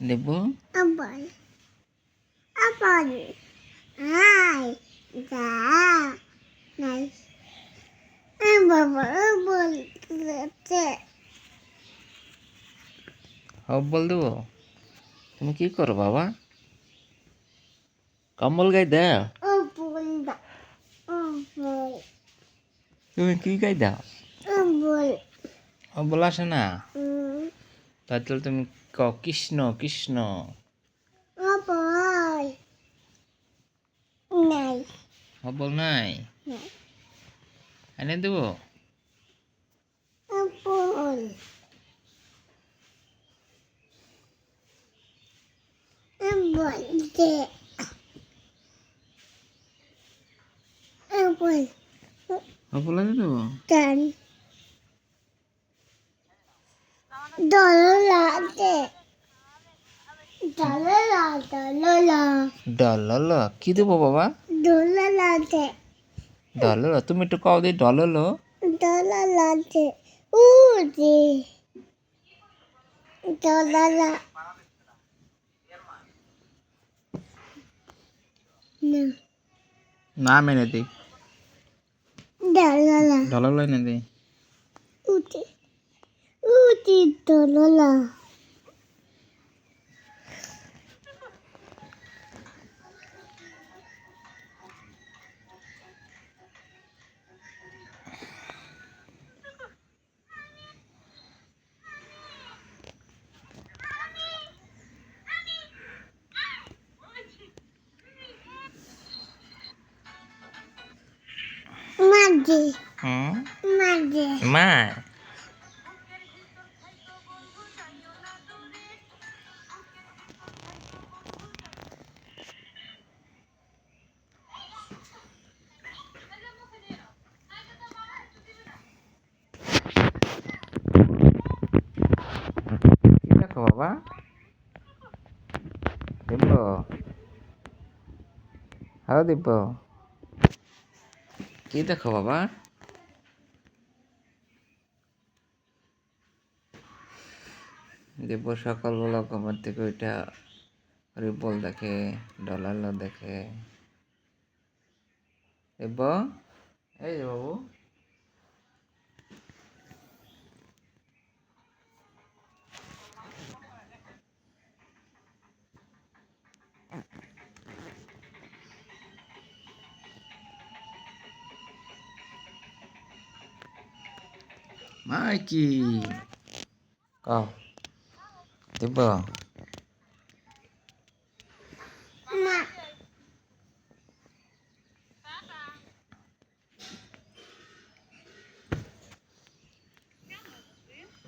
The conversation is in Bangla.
দেব Apple. Apple. Hai. Da. Nice. Apple. Apple. হব বল দেব তুমি কি করো বাবা কম্বল গাই দাও. Apple. তুমি কি গাই দাও. হবল আসে না Hmm. তাহলে তুমি ক কৃষ্ণ কৃষ্ণ. Nice. হবল নাই. এনে দেব. হবল এনে দেব ডলল কি দেবো বাবা Dollar latte. ডলল তুমি একটু কও দি ডলল Dollar latte. Ooh, dear. Dollar latte. No. ಕೂತಿದ್ದಲ್ಲ Madi. Hmm? Maggie. Ma. দেব হ্যাঁ দেব কি দেখো বাবা? দেব সকালবেলা ঘুমার থেকে ওইটা রিপল দেখে ডলার দেখে। দিব্য এই বাবু। মাইকি কও দেব